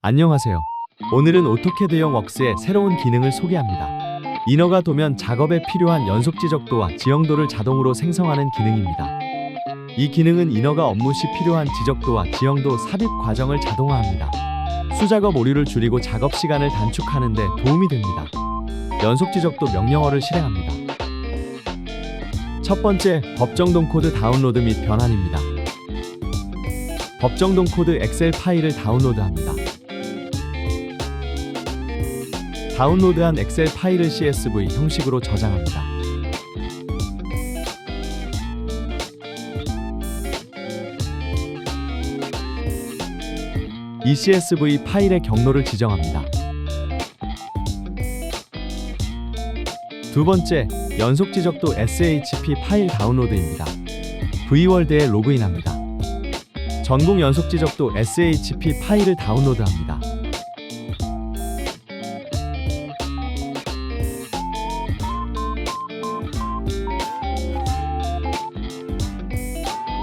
안녕하세요. 오늘은 오토캐드 형 웍스의 새로운 기능을 소개합니다. 인어가 도면 작업에 필요한 연속 지적도와 지형도를 자동으로 생성하는 기능입니다. 이 기능은 인어가 업무 시 필요한 지적도와 지형도 삽입 과정을 자동화합니다. 수작업 오류를 줄이고 작업 시간을 단축하는 데 도움이 됩니다. 연속 지적도 명령어를 실행합니다. 첫 번째, 법정동 코드 다운로드 및 변환입니다. 법정동 코드 엑셀 파일을 다운로드합니다. 다운로드한 엑셀 파일을 CSV 형식으로 저장합니다. 이 CSV 파일의 경로를 지정합니다. 두 번째, 연속 지적도 SHP 파일 다운로드입니다. V월드에 로그인합니다. 전공 연속 지적도 SHP 파일을 다운로드합니다.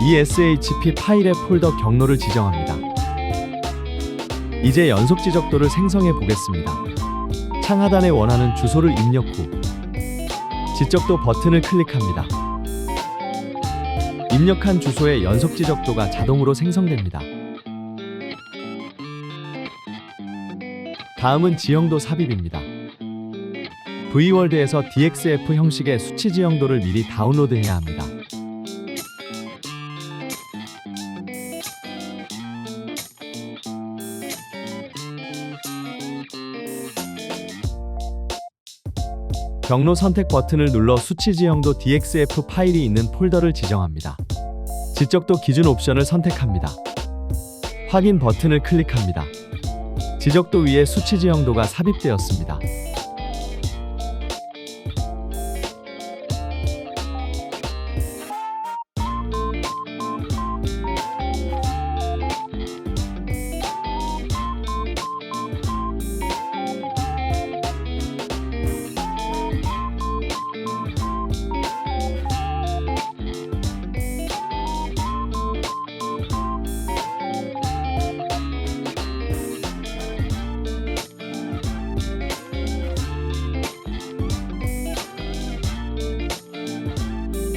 이 SHP 파일의 폴더 경로를 지정합니다. 이제 연속 지적도를 생성해 보겠습니다. 창 하단에 원하는 주소를 입력 후 지적도 버튼을 클릭합니다. 입력한 주소의 연속 지적도가 자동으로 생성됩니다. 다음은 지형도 삽입입니다. V월드에서 DXF 형식의 수치 지형도를 미리 다운로드해야 합니다. 경로 선택 버튼을 눌러 수치 지형도 DXF 파일이 있는 폴더를 지정합니다. 지적도 기준 옵션을 선택합니다. 확인 버튼을 클릭합니다. 지적도 위에 수치 지형도가 삽입되었습니다.